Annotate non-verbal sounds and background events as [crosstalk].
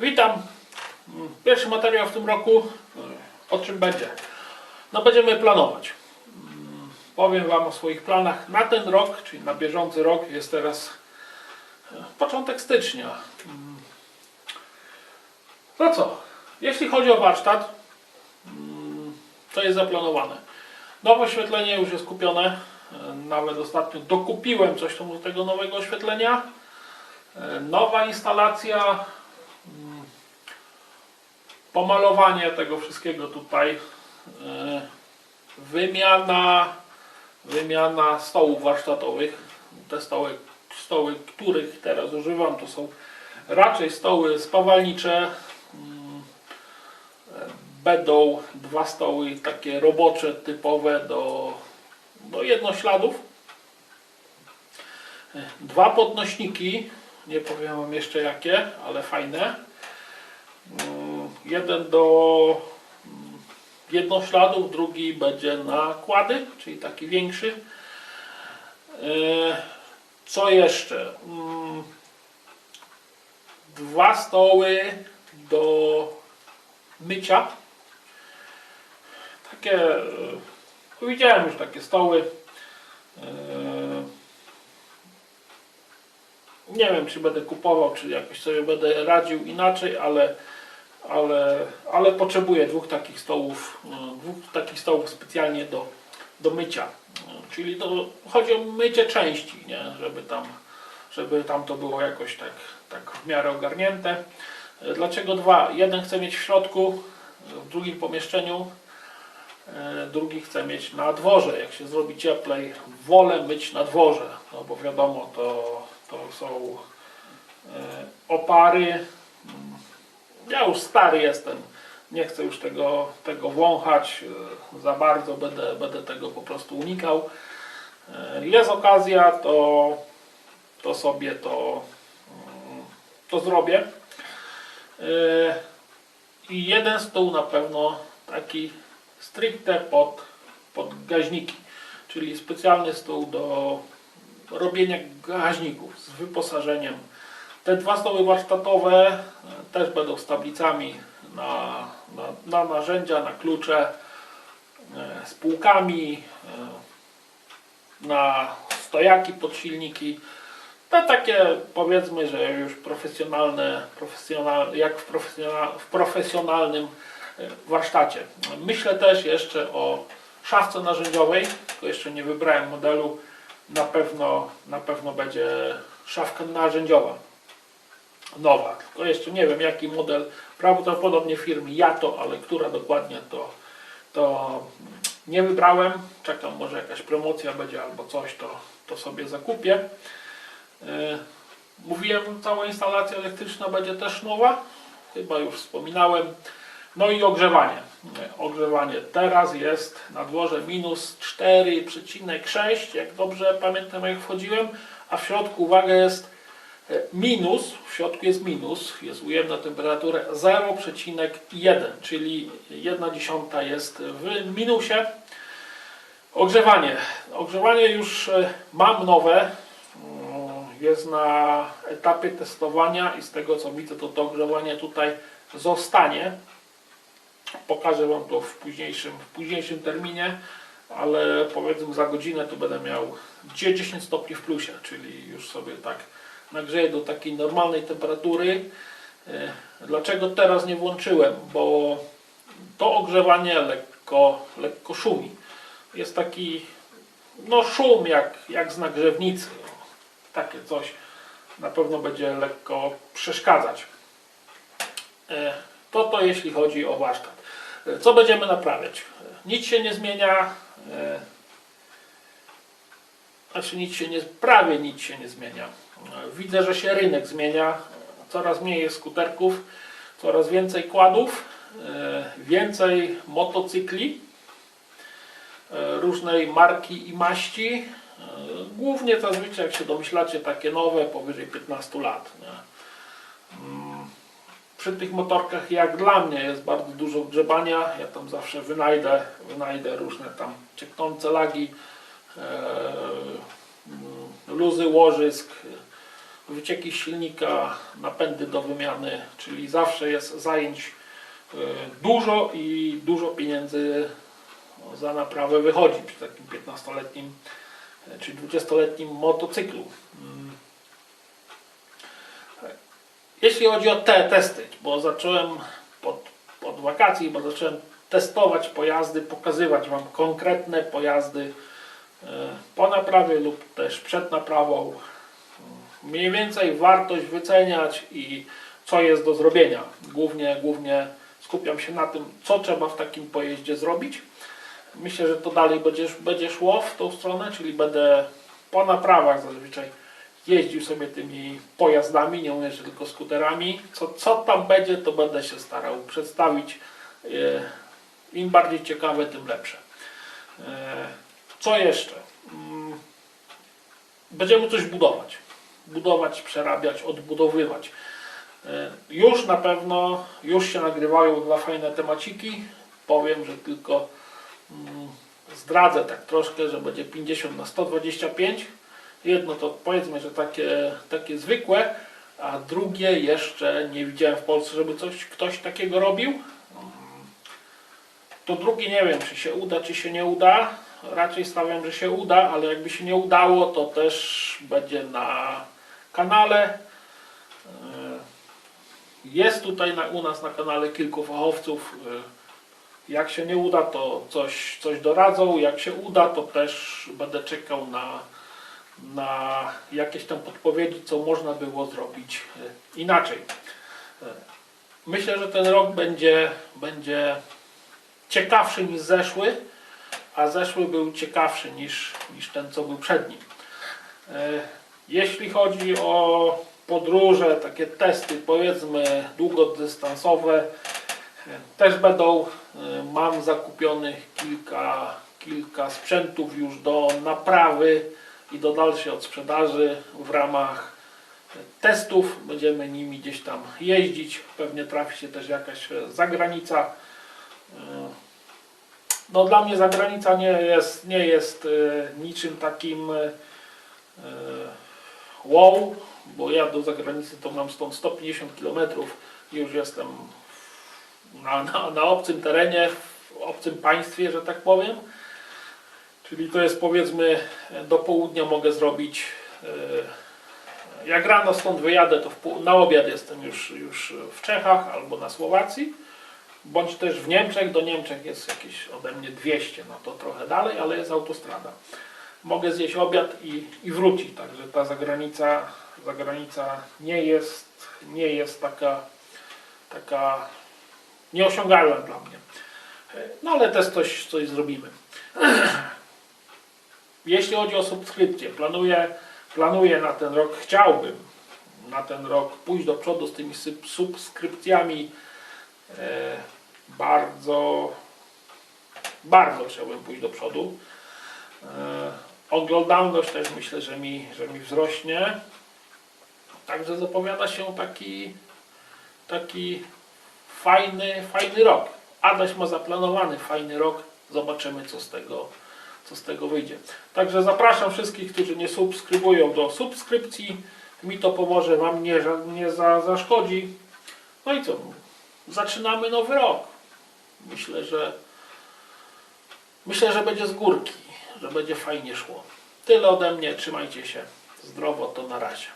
Witam. Pierwszy materiał w tym roku. O czym będzie? No będziemy planować. Powiem Wam o swoich planach na ten rok, czyli na bieżący rok. Jest teraz e, początek stycznia. Mm. No co? Jeśli chodzi o warsztat, mm, to jest zaplanowane. Nowe oświetlenie już jest kupione. E, Nawet ostatnio dokupiłem coś do tego nowego oświetlenia. E, Nowa instalacja, pomalowanie tego wszystkiego tutaj, e, wymiana, wymiana stołów warsztatowych. Te stoły, stoły, których teraz używam, to są raczej stoły spawalnicze. Mm, Będą dwa stoły takie robocze, typowe do, do jednośladów. Dwa podnośniki, nie powiem wam jeszcze jakie, ale fajne. Jeden do mm, jednośladów, drugi będzie na kłady, czyli taki większy. E, Co jeszcze? Mm, Dwa stoły do mycia. Takie, e, widziałem już takie stoły. E, nie wiem, czy będę kupował, czy jakoś sobie będę radził inaczej, ale, ale, ale potrzebuję dwóch takich stołów, e, dwóch takich stołów specjalnie do, do mycia. E, Czyli to, chodzi o mycie części, nie? Żeby, tam, żeby tam to było jakoś tak, tak w miarę ogarnięte. E, Dlaczego dwa? Jeden chcę mieć w środku, w drugim pomieszczeniu, drugi chcę mieć na dworze. Jak się zrobi cieplej, wolę myć na dworze, no bo wiadomo, to, to są opary. Ja już stary jestem, nie chcę już tego, tego wąchać e, za bardzo, będę, będę tego po prostu unikał. E, Jest okazja, to, to sobie to, mm, to zrobię. E, I jeden stół na pewno taki stricte pod, pod gaźniki, czyli specjalny stół do robienia gaźników z wyposażeniem. Te dwa stoły warsztatowe e, też będą z tablicami na, na, na narzędzia, na klucze, e, z półkami, e, na stojaki pod silniki. To takie powiedzmy, że już profesjonalne, profesjonal, jak w, profesjonal, w profesjonalnym warsztacie. Myślę też jeszcze o szafce narzędziowej, tylko jeszcze nie wybrałem modelu. Na pewno, na pewno będzie szafka narzędziowa nowa. Tylko jeszcze nie wiem jaki model, prawdopodobnie firmy Jato, ale która dokładnie to, to nie wybrałem. Czekam, może jakaś promocja będzie albo coś, to, to sobie zakupię. E, Mówiłem, cała instalacja elektryczna będzie też nowa, chyba już wspominałem. No i ogrzewanie. Ogrzewanie teraz jest na dworze minus 4,6, jak dobrze pamiętam jak wchodziłem, a w środku uwaga jest minus, w środku jest minus, jest ujemna temperatura 0,1, czyli 1 dziesiąta jest w minusie. Ogrzewanie. Ogrzewanie już e, mam nowe, Mm, jest na etapie testowania i z tego co widzę to to ogrzewanie tutaj zostanie. Pokażę Wam to w późniejszym, w późniejszym terminie, ale powiedzmy za godzinę to będę miał gdzie 10 stopni w plusie, czyli już sobie tak nagrzeję do takiej normalnej temperatury. E, Dlaczego teraz nie włączyłem? Bo to ogrzewanie lekko, lekko szumi. Jest taki no szum jak, jak z nagrzewnicy. Takie coś na pewno będzie lekko przeszkadzać. E, To to jeśli chodzi o warsztat. E, Co będziemy naprawiać? Nic się nie zmienia. Znaczy nic się nie, prawie nic się nie zmienia. Widzę, że się rynek zmienia. Coraz mniej jest skuterków, coraz więcej kładów, e, więcej motocykli e, różnej marki i maści. E, Głównie zazwyczaj, jak się domyślacie, takie nowe, powyżej 15 lat. Nie? Mm, Przy tych motorkach, jak dla mnie, jest bardzo dużo grzebania. Ja tam zawsze wynajdę, wynajdę różne tam cieknące lagi, mm, luzy łożysk, wycieki silnika, napędy do wymiany, czyli zawsze jest zajęć e, dużo i dużo pieniędzy za naprawę wychodzi przy takim 15-letnim e, czy 20-letnim motocyklu. Mm. Jeśli chodzi o te testy, bo zacząłem pod, pod wakacji, bo zacząłem testować pojazdy, pokazywać Wam konkretne pojazdy e, po naprawie lub też przed naprawą. Mniej więcej wartość wyceniać i co jest do zrobienia. Głównie, głównie skupiam się na tym, co trzeba w takim pojeździe zrobić. Myślę, że to dalej będzie, będzie szło w tą stronę, czyli będę po naprawach zazwyczaj jeździł sobie tymi pojazdami, nie jeżdżę tylko skuterami. Co, co tam będzie, to będę się starał przedstawić. E, Im bardziej ciekawe, tym lepsze. E, Co jeszcze? Mm, Będziemy coś budować. Budować, przerabiać, odbudowywać. E, Już na pewno, już się nagrywają dwa fajne temaciki. Powiem, że tylko mm, zdradzę tak troszkę, że będzie 50 na 125. Jedno to powiedzmy, że takie, takie zwykłe, a drugie jeszcze nie widziałem w Polsce, żeby coś, ktoś takiego robił. To drugie nie wiem, czy się uda, czy się nie uda. Raczej stawiam, że się uda, ale jakby się nie udało, to też będzie na kanale. E, Jest tutaj na, u nas na kanale kilku fachowców. E, Jak się nie uda, to coś, coś doradzą. Jak się uda, to też będę czekał na, na jakieś tam podpowiedzi, co można było zrobić e, inaczej. Myślę, że ten rok będzie, będzie ciekawszy niż zeszły, a zeszły był ciekawszy niż, niż ten, co był przed nim. Jeśli chodzi o podróże, takie testy, powiedzmy długodystansowe, też będą. E, Mam zakupionych kilka, kilka sprzętów już do naprawy i do dalszej odsprzedaży w ramach testów. Będziemy nimi gdzieś tam jeździć. Pewnie trafi się też jakaś zagranica. E, No dla mnie zagranica nie jest, nie jest e, niczym takim wow, bo ja do zagranicy to mam stąd 150 km. Już jestem na, na, na obcym terenie, w obcym państwie, że tak powiem. Czyli to jest powiedzmy do południa mogę zrobić. e, Jak rano stąd wyjadę, to na obiad jestem już, już w Czechach albo na Słowacji, bądź też w Niemczech. Do Niemczech jest jakieś ode mnie 200, no to trochę dalej, ale jest autostrada. Mogę zjeść obiad i, i wrócić, także ta zagranica, zagranica nie jest, nie jest taka, taka nieosiągalna dla mnie. No ale też coś, coś zrobimy. [clears throat] Jeśli chodzi o subskrypcję, planuję, planuję na ten rok, chciałbym na ten rok pójść do przodu z tymi subskrypcjami. E, bardzo, bardzo chciałbym pójść do przodu. Oglądalność też myślę, że mi, że mi wzrośnie. Także zapowiada się taki, taki fajny, fajny rok. Adaś ma zaplanowany fajny rok. Zobaczymy, co z tego, co z tego wyjdzie. Także zapraszam wszystkich, którzy nie subskrybują do subskrypcji. Mi to pomoże, Wam nie, nie za, zaszkodzi. No i co? Zaczynamy nowy rok. Myślę, że myślę, że będzie z górki, że będzie fajnie szło. Tyle ode mnie. Trzymajcie się. Zdrowo to na razie.